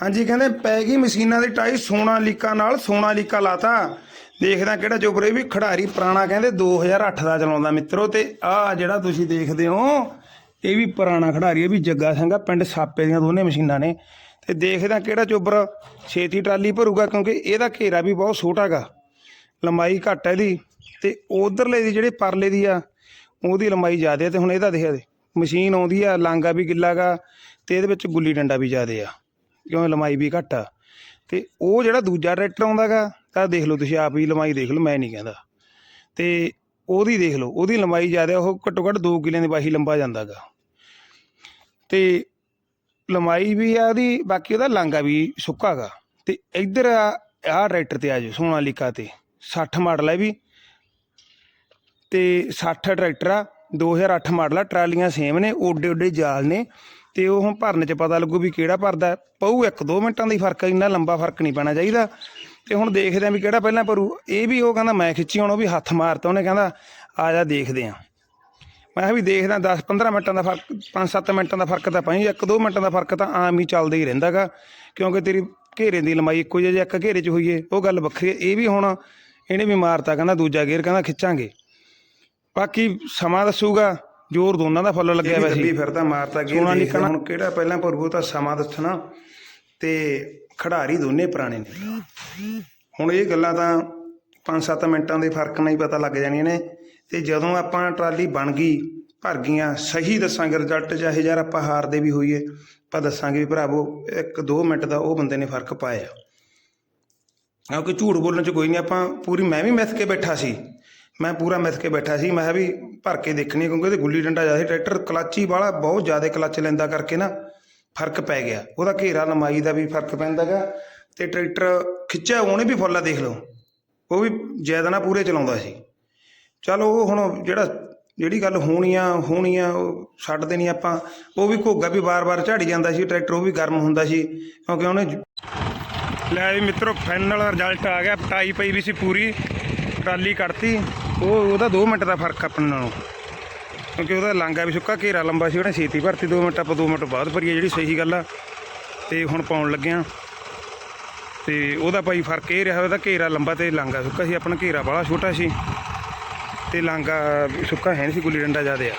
ਹਾਂਜੀ, ਕਹਿੰਦੇ ਪੈ ਗਈ ਮਸ਼ੀਨਾਂ ਦੀ ਟਾਈ ਸੋਨਾ ਲੀਕਾ ਨਾਲ, ਸੋਨਾ ਲੀਕਾ ਲਾਤਾ। ਦੇਖਦਾ ਕਿਹੜਾ ਚੋਬਰ ਵੀ ਖਿਡਾਰੀ ਪੁਰਾਣਾ ਕਹਿੰਦੇ 2008 ਦਾ ਚਲਾਉਂਦਾ ਮਿੱਤਰੋ ਤੇ ਆਹ ਜਿਹੜਾ ਤੁਸੀਂ ਦੇਖਦੇ ਹੋ, ਇਹ ਵੀ ਪੁਰਾਣਾ ਖਿਡਾਰੀ ਇਹ ਵੀ ਜੱਗਾ ਸਿੰਘਾ ਪਿੰਡ ਸਾਪੇ ਦੀਆਂ ਦੋਨੇ ਮਸ਼ੀਨਾਂ ਨੇ। ਤੇ ਦੇਖਦਾ ਕਿਹੜਾ ਚੋਬਰ ਛੇਤੀ ਟਰਾਲੀ ਭਰੂਗਾ, ਕਿਉਂਕਿ ਇਹਦਾ ਘੇਰਾ ਵੀ ਬਹੁਤ ਛੋਟਾਗਾ ਲੰਬਾਈ ਘੱਟ ਹੈ ਇਹਦੀ, ਤੇ ਉਧਰਲੇ ਦੀ ਜਿਹੜੇ ਪਰਲੇ ਦੀ ਆ, ਉਹਦੀ ਲੰਬਾਈ ਜ਼ਿਆਦਾ ਹੈ ਤੇ ਹੁਣ ਇਹਦਾ ਦੇਖਿਆ ਦੇ ਮਸ਼ੀਨ ਆਉਂਦੀ ਆ ਲਾਂਗਾ ਵੀ ਗਿੱਲਾਗਾ ਤੇ ਇਹਦੇ ਵਿੱਚ ਗੁੱਲੀ ਡੰਡਾ ਵੀ ਜ਼ਿਆਦਾ ਆ। ਕਿਉਂ ਲੰਮਾਈ ਵੀ ਘੱਟ ਆ? ਤੇ ਉਹ ਜਿਹੜਾ ਦੂਜਾ ਟਰੈਕਟਰ ਆਉਂਦਾਗਾ, ਤਾਂ ਦੇਖ ਲਓ ਤੁਸੀਂ ਆਪ ਹੀ ਲੰਮਾਈ ਦੇਖ ਲਓ, ਮੈਂ ਨਹੀਂ ਕਹਿੰਦਾ। ਤੇ ਉਹਦੀ ਦੇਖ ਲਓ, ਉਹਦੀ ਲੰਬਾਈ ਜ਼ਿਆਦਾ, ਉਹ ਘੱਟੋ ਘੱਟ 2 ਕਿੱਲਿਆਂ ਦੀ ਬਾਹੀ ਲੰਬਾ ਜਾਂਦਾਗਾ। ਤੇ ਲੰਬਾਈ ਵੀ ਆ ਉਹਦੀ, ਬਾਕੀ ਉਹਦਾ ਲਾਂਗਾ ਵੀ ਸੁੱਕਾਗਾ। ਤੇ ਇੱਧਰ ਆ ਆਹ ਟਰੈਕਟਰ ਤੇ ਆ ਜਾਓ, ਸੋਨਾਲੀਕਾ ਤੇ। 60 ਮਾਡਲ ਹੈ ਵੀ। ਤੇ 60 ਟਰੈਕਟਰ ਆ 2008 ਮਾਡਲ ਆ, ਟਰਾਲੀਆਂ ਸੇਮ ਨੇ, ਓਡੇ ਓਡੇ ਜਾਲ ਨੇ, ਤੇ ਉਹ ਹੁਣ ਭਰਨ ਚ ਪਤਾ ਲੱਗੂ ਵੀ ਕਿਹੜਾ ਭਰਦਾ ਪਊ ਇੱਕ ਦੋ ਮਿੰਟਾਂ ਦਾ ਹੀ ਫ਼ਰਕ ਇੰਨਾ ਲੰਬਾ ਫ਼ਰਕ ਨਹੀਂ ਪੈਣਾ ਚਾਹੀਦਾ। ਤੇ ਹੁਣ ਦੇਖਦੇ ਆਂ ਵੀ ਕਿਹੜਾ ਪਹਿਲਾਂ ਭਰੂ। ਇਹ ਵੀ ਉਹ ਕਹਿੰਦਾ, ਮੈਂ ਖਿੱਚੀ ਹੁਣ, ਉਹ ਵੀ ਹੱਥ ਮਾਰਤਾ, ਉਹਨੇ ਕਹਿੰਦਾ, ਆ ਜਾ, ਦੇਖਦੇ ਆਂ। ਮੈਂ ਕਿਹਾ ਵੀ ਦੇਖਦਾ 10 15 ਮਿੰਟਾਂ ਦਾ ਫ਼ਰਕ 5-7 ਮਿੰਟਾਂ ਦਾ ਫ਼ਰਕ ਤਾਂ ਪਈ, ਇੱਕ ਦੋ ਮਿੰਟਾਂ ਦਾ ਫ਼ਰਕ ਤਾਂ ਆਮ ਹੀ ਚੱਲਦਾ ਹੀ ਰਹਿੰਦਾਗਾ ਕਿਉਂਕਿ ਤੇਰੀ ਘੇਰੇ ਦੀ ਲੰਬਾਈ ਇੱਕੋ ਜਿਹੀ ਜੇ ਇੱਕ ਘੇਰੇ 'ਚ ਹੋਈਏ, ਉਹ ਗੱਲ ਵੱਖਰੀ ਹੈ ਇਹ ਵੀ ਹੁਣ ਇਹਨੇ ਵੀ ਮਾਰਤਾ, ਕਹਿੰਦਾ, ਦੂਜਾ ਗੇਅਰ ਕਹਿੰਦਾ, ਖਿੱਚਾਂਗੇ। ਬਾਕੀ ਸਮਾਂ ਦੱਸੂਗਾ ਜ਼ੋਰ ਦੋਨਾਂ ਦਾ ਫੁੱਲ ਲੱਗਿਆ ਵੈਸੇ ਦੱਬੀ ਫਿਰਦਾ ਮਾਰਤਾ ਗੇਅਰ ਦੇਖਦਾ ਹੁਣ ਕਿਹੜਾ ਪਹਿਲਾਂ ਭਰੂ ਤਾਂ ਸਮਾਂ ਦੱਸਣਾ ਤੇ ਖਿਡਾਰੀ ਦੋਨੇ ਪੁਰਾਣੇ ਨੇ। ਹੁਣ ਇਹ ਗੱਲਾਂ ਤਾਂ 5-7 ਮਿੰਟਾਂ ਦੇ ਫ਼ਰਕ ਨਾਲ ਹੀ ਪਤਾ ਲੱਗ ਜਾਣੀਆਂ ਨੇ ਤੇ ਜਦੋਂ ਆਪਾਂ ਟਰਾਲੀ ਬਣ ਗਈ ਭਰ ਗਈਆਂ ਸਹੀ ਦੱਸਾਂਗੇ ਰਿਜ਼ਲਟ ਚਾਹੇ ਯਾਰ ਆਪਾਂ ਹਾਰਦੇ ਵੀ ਹੋਈਏ ਆਪਾਂ ਦੱਸਾਂਗੇ ਵੀ ਭਰਾਵੋ ਇੱਕ ਦੋ ਮਿੰਟ ਦਾ ਉਹ ਬੰਦੇ ਨੇ ਫ਼ਰਕ ਪਾਇਆ। ਕਿਉਂਕਿ ਝੂਠ ਬੋਲਣ ਚ ਕੋਈ ਨਹੀਂ ਆਪਾਂ ਪੂਰੀ ਮੈਂ ਵੀ ਮਿੱਥ ਕੇ ਬੈਠਾ ਸੀ। ਮੈਂ ਪੂਰਾ ਮਿੱਥ ਕੇ ਬੈਠਾ ਸੀ, ਮੈਂ ਕਿਹਾ ਵੀ ਭਰ ਕੇ ਦੇਖਣੀ ਕਿਉਂਕਿ ਉਹਦੇ ਗੁੱਲੀ ਡੰਡਾ ਜ਼ਿਆਦਾ ਟਰੈਕਟਰ ਕਲੱਚੀ ਵਾਲਾ, ਬਹੁਤ ਜ਼ਿਆਦਾ ਕਲੱਚ ਲੈਂਦਾ ਕਰਕੇ ਨਾ ਫ਼ਰਕ ਪੈ ਗਿਆ। ਉਹਦਾ ਘੇਰਾ ਲੰਮਾਈ ਦਾ ਵੀ ਫ਼ਰਕ ਪੈਂਦਾਗਾ ਤੇ ਟਰੈਕਟਰ ਖਿੱਚਿਆ, ਉਹਨੇ ਵੀ ਫੁੱਲਾ ਦੇਖ ਲਓ। ਉਹ ਵੀ ਜ਼ਿਆਦਾ ਨਾ ਪੂਰੇ ਚਲਾਉਂਦਾ ਸੀ। ਚਲੋ ਉਹ ਹੁਣ ਜਿਹੜਾ, ਜਿਹੜੀ ਗੱਲ ਹੋਣੀ ਆ ਹੋਣੀ ਆ, ਉਹ ਛੱਡ ਦੇਣੀ ਆਪਾਂ। ਉਹ ਵੀ ਘੋਗਾ ਵੀ ਵਾਰ-ਵਾਰ ਝੜ ਜਾਂਦਾ ਸੀ, ਟਰੈਕਟਰ ਉਹ ਵੀ ਗਰਮ ਹੁੰਦਾ ਸੀ, ਕਿਉਂਕਿ ਉਹਨੇ ਲੈ ਵੀ ਮਿੱਤਰੋ ਫਾਈਨਲ ਰਿਜ਼ਲਟ ਆ ਗਿਆ। ਪਟਾਈ ਪਈ ਵੀ ਸੀ ਪੂਰੀ, ਟਰਾਲੀ ਕੱਢਤੀ। ਉਹ ਉਹਦਾ 2 ਮਿੰਟ ਦਾ ਫ਼ਰਕ ਆਪਣੇ ਨਾਲੋਂ। ਕਿਉਂਕਿ ਉਹਦਾ ਲਾਂਗਾ ਵੀ ਸੁੱਕਾ, ਘੇਰਾ ਲੰਬਾ ਸੀ, ਉਹਨੇ ਛੇਤੀ ਭਰਤੀ 2 ਮਿੰਟ ਆਪਾਂ 2 ਮਿੰਟ ਬਾਅਦ ਭਰੀਏ ਜਿਹੜੀ ਸਹੀ ਗੱਲ ਆ। ਤੇ ਹੁਣ ਪਾਉਣ ਲੱਗਿਆ। ਤੇ ਉਹਦਾ ਭਾਈ ਫ਼ਰਕ ਇਹ ਰਿਹਾ ਉਹਦਾ ਘੇਰਾ ਲੰਬਾ ਤੇ ਲਾਂਗਾ ਸੁੱਕਾ ਸੀ, ਆਪਣਾ ਘੇਰਾ ਵਾਲਾ ਛੋਟਾ ਸੀ। ਤੇ ਲਾਂਗਾ ਸੁੱਕਾ ਹੈ ਨਹੀਂ ਸੀ, ਗੁੱਲੀ ਡੰਡਾ ਜ਼ਿਆਦਾ ਆ।